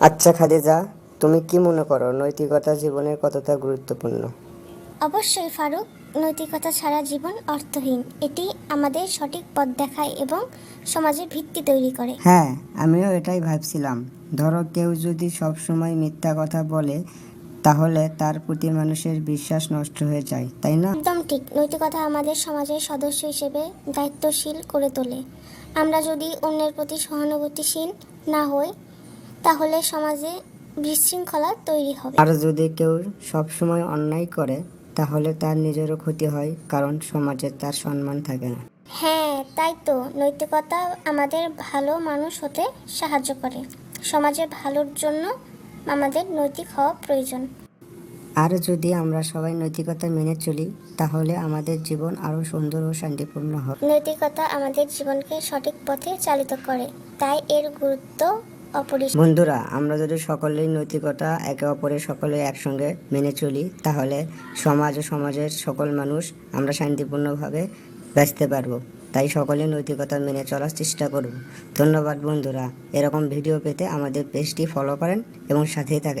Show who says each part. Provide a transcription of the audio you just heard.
Speaker 1: আচ্ছা খাদিজা তুমি কি মনে করো নৈতিকতা জীবনের কতটা গুরুত্বপূর্ণ?
Speaker 2: অবশ্যই ফারুক। নৈতিকতা ছাড়া জীবন অর্থহীন। এটি আমাদের সঠিক পথ দেখায় এবং সমাজের ভিত্তি তৈরি করে।
Speaker 3: হ্যাঁ আমিও এটাই ভাবছিলাম। ধরো কেউ যদি সব সময় মিথ্যা কথা বলে তাহলে তার প্রতি মানুষের বিশ্বাস নষ্ট হয়ে যায় তাই না?
Speaker 2: একদম ঠিক। নৈতিকতা আমাদের সমাজের সদস্য হিসেবে দায়িত্বশীল করে তোলে। আমরা যদি অন্যের প্রতি সহানুভূতিশীল না হই তাহলে সমাজে বিশৃঙ্খলা তৈরি হবে।
Speaker 3: আর যদি কেউ সব সময় অন্যায় করে তাহলে তার নিজেরও ক্ষতি হয় কারণ সমাজে তার সম্মান থাকে না।
Speaker 2: হ্যাঁ তাই তো। নৈতিকতা আমাদের ভালো মানুষ হতে সাহায্য করে। সমাজের ভালোর জন্য আমাদের নৈতিক হওয়া প্রয়োজন।
Speaker 3: আর যদি আমরা সবাই নৈতিকতা মেনে চলি তাহলে আমাদের জীবন আরও সুন্দর ও শান্তিপূর্ণ হবে।
Speaker 2: নৈতিকতা আমাদের জীবনকে সঠিক পথে চালিত করে। তাই এর গুরুত্ব
Speaker 3: বন্ধুরা, আমরা যদি সকলেই নৈতিকতা একে অপরের সকলে একসঙ্গে মেনে চলি, তাহলে সমাজ ও সমাজের সকল মানুষ আমরা শান্তিপূর্ণভাবে বাঁচতে পারব। তাই সকলে নৈতিকতা মেনে চলার চেষ্টা করব ধন্যবাদ বন্ধুরা। এরকম ভিডিও পেতে আমাদের পেজটি ফলো করেন এবং সাথেই থাকেন।